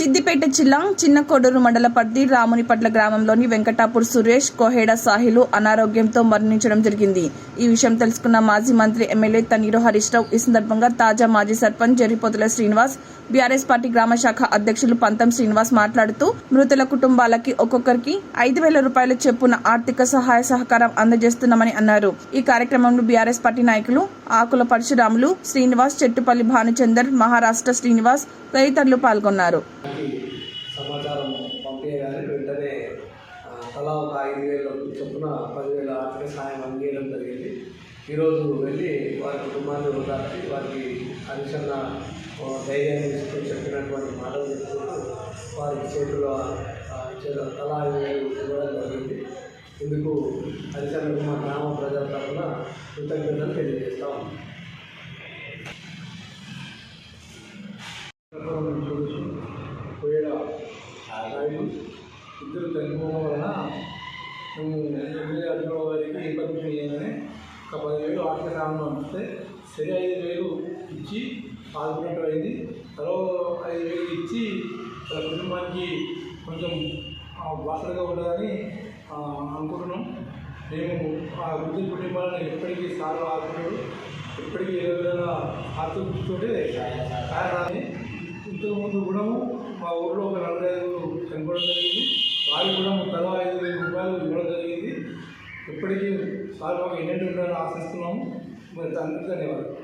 సిద్దిపేట జిల్లా చిన్న కొడూరు మండల పరిధి రామునిపట్ల గ్రామంలోని వెంకటాపూర్ సురేష్ కోహేడ సాహిలు అనారోగ్యంతో మరణించడం జరిగింది. ఈ విషయం తెలుసుకున్న మాజీ మంత్రి ఎమ్మెల్యే తనీరు హరీష్ రావు ఈ సందర్భంగా తాజా మాజీ సర్పంచ్ జరిపోతుల శ్రీనివాస్ బీఆర్ఎస్ పార్టీ గ్రామ శాఖ అధ్యక్షులు పంతం శ్రీనివాస్ మాట్లాడుతూ మృతుల కుటుంబాలకి ఒక్కొక్కరికి ఐదు వేల రూపాయల చెప్పున ఆర్థిక సహాయ సహకారం అందజేస్తున్నామని అన్నారు. ఈ కార్యక్రమంలో బీఆర్ఎస్ పార్టీ నాయకులు ఆకుల పరశురాములు శ్రీనివాస్ చెట్టుపల్లి భానుచందర్ మహారాష్ట్ర శ్రీనివాస్ తదితరులు పాల్గొన్నారు. సమాచారం పంపించగానే వెంటనే తలా ఒక ఐదు వేల చొప్పున పదివేల ఆర్థిక సహాయం అందించడం జరిగింది. ఈరోజు వెళ్ళి వారి కుటుంబాన్ని ఓదార్చి వారికి అనుసరణ ధైర్యాన్ని ఇస్తూ చెప్పినటువంటి మాటలు చెప్తూ వారికి చేతిలో తలా ఐదు వేలు ఇవ్వడం జరిగింది. ఇందుకు హరిచంద్ర కుమార్ గ్రామ ప్రజల తరఫున కృతజ్ఞతలు తెలియజేస్తాం ఇద్దరు చనిపోవడం వలన అధికారుల వారికి ఇన్ఫర్మేషన్ చేయగానే ఒక పదివేలు ఆర్థిక సాయం పంపిస్తే సరి ఐదు వేలు ఇచ్చి ఆదుకున్నట్టు అయింది. మరో ఐదు వేలు ఇచ్చి వాళ్ళ కుటుంబానికి కొంచెం బాసలుగా ఉండాలని అనుకుంటున్నాం. మేము ఆ వృద్ధి కుటుంబాలను ఎప్పటికీ సార్లు ఆదుకున్నాడు ఎప్పటికీ ఏ విధంగా ఆదుకుంటుంటే కారణాన్ని ఇంతకుముందు కూడా మా ఊళ్ళో ఒక నలభై ఐదు చనిపోవడం జరిగింది. వారికి కూడా తలా ఐదు వేల రూపాయలు ఇవ్వడం జరిగింది. ఇప్పటికీ సార్ మాకు ఎన్నెండు ఉండాలని ఆశిస్తున్నాము. మరి తండ్రి ధన్యవాదాలు.